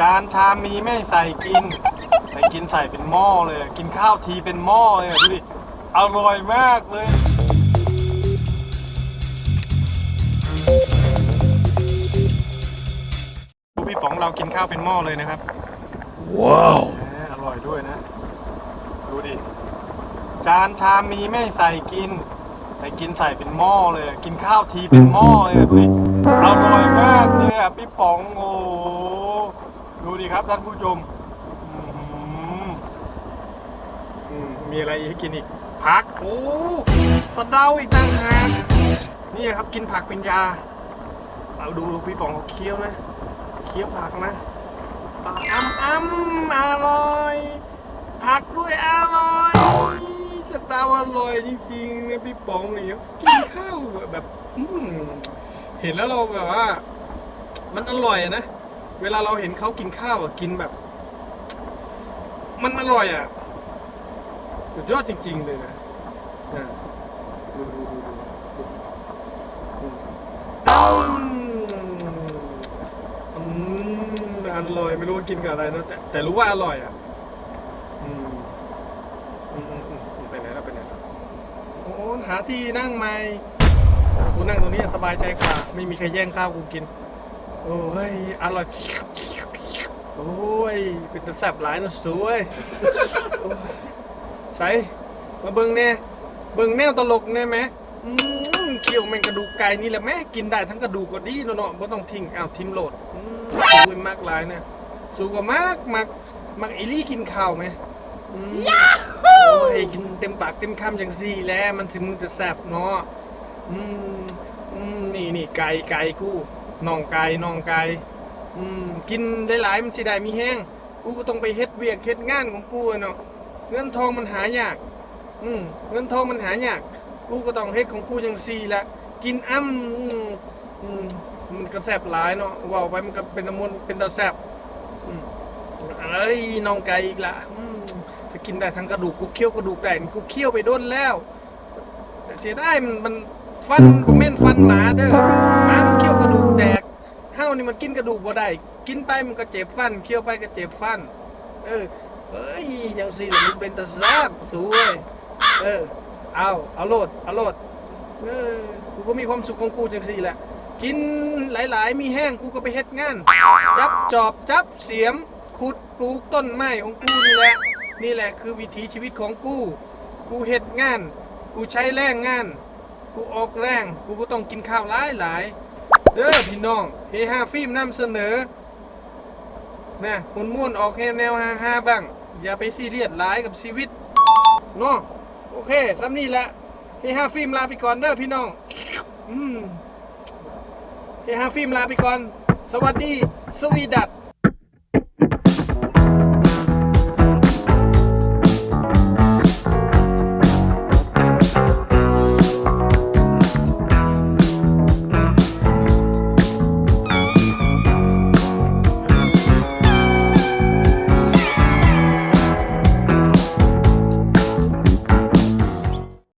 จานชามมีไม่ใส่กิน แต่กินใส่เป็นหม้อเลย กินข้าวทีเป็นหม้อเลยอะดูดิอร่อยมากเลยดูพี่ป๋องเรากินข้าวเป็นหม้อเลยนะครับ ว้าว แหมอร่อยด้วยนะ ดูดิ จานชามมีไม่ใส่กิน แต่กินใส่เป็นหม้อเลย กินข้าวทีเป็นหม้อเลยอะดูดิอร่อยมากเลยอะพี่ป๋องโอ้โห ดูดิครับท่านผู้ชมมีอะไรให้กินอีก ผัก โอ้สะเดาอีกต่างหากนี่ครับกินผักเป็นยาเอาดูดูพี่ป๋องเขาเคี้ยวนะ เคี้ยวผักนะอะอ้ำอ้ำอร่อย ผักด้วยอร่อยสะเดาอร่อยจริงๆนะพี่ป๋องนี่กินข้าวแบบเห็นแล้วเราแบบว่า มันอร่อยนะ เวลาเราเห็นเขากินข้าวอะกินแบบ มันอร่อยอะสุดยอดจริง ๆ เลยนะนะดูดูดูดูดูอืมอร่อยไม่รู้ว่ากินกับอะไรนะแต่แต่รู้ว่าอร่อยอะอืมอืมอืมอืมไปไหนแล้วไปไหนแล้วโอ้หาที่นั่งใหม่กูนั่งตรงนี้สบายใจกว่าไม่มีใครแย่งข้าวกูกิน โอ้ย อร่อย โอ้ย เป็นตะแสบหลายนะสวยใส่มาเบิ่งแน่เบิ่งแนวตลกแน่ไหมเคี่ยวแมงกระดูกไก่นี่แหละแม่กินได้ทั้งกระดูกก็ดีเนาะเนาะไม่ต้องทิ้งอ้าวทิ้งโหลดอืมสูงมากหลายนะสูงกว่ามากมากมักอีลี่กินข้าวไหมอืมโอ้ยกินเต็มปากเต็มคำอย่างสี่แล้วมันสิมึงจะแสบเนาะอืมอืมนี่นี่ไก่ไก่กู น่องไก่น่องไก่อืมกินได้หลายมันสิได้มีแห้งกูก็ต้องไปเฮ็ดเวียกเฮ็ดงานของกูเนาะเงินทองมันหายาก อืมเงินทองมันหายาก กูก็ต้องเฮ็ดของกูจังซี่ละกินอ้ำอืมอืมมันก็แซ่บหลายเนาะว้าไปมันก็เป็นตะมนเป็นตะแซ่บอืมเอ้ยน่องไก่อีกละอืมถ้ากินได้ทั้งกระดูกกูเคี้ยวกระดูกได้กูเคี้ยวไปด้นแล้วแต่เสียดายมันมันฟันบ่แม่นฟันหมาเด้อหมามันเคี้ยวกระ นี่มันกินกระดูกบ่ได้ กินไปมันก็เจ็บฟัน เคี้ยวไปก็เจ็บฟัน เออ เอ้ยจังซี่ล่ะมันเป็นตาซาบสวย เออ เอาเอาโลดเอาโลดเออ กูก็มีความสุขของกูจังซี่แหละ กินหลาย ๆ มีแห้งกูก็ไปเฮ็ดงาน จับจอบจับเสียม ขุดปลูกต้นไม้ของกูนี่แหละ นี่แหละคือวิถีชีวิตของกู กูเฮ็ดงาน กูใช้แรงงาน กูออกแรง กูก็ต้องกินข้าวหลายหลายๆ เด้อพี่น้องเฮฮาฟิล์มนำเสนอนะมุนม่วนออกแนวฮาฮาบ้าง อย่าไปซีเรียสหลายกับชีวิตเนาะโอเคสำนี่แหละเฮฮาฟิล์มลาไปก่อนเด้อพี่น้องอืมเฮฮาฟิล์มลาไปก่อน สวัสดี สวีดัต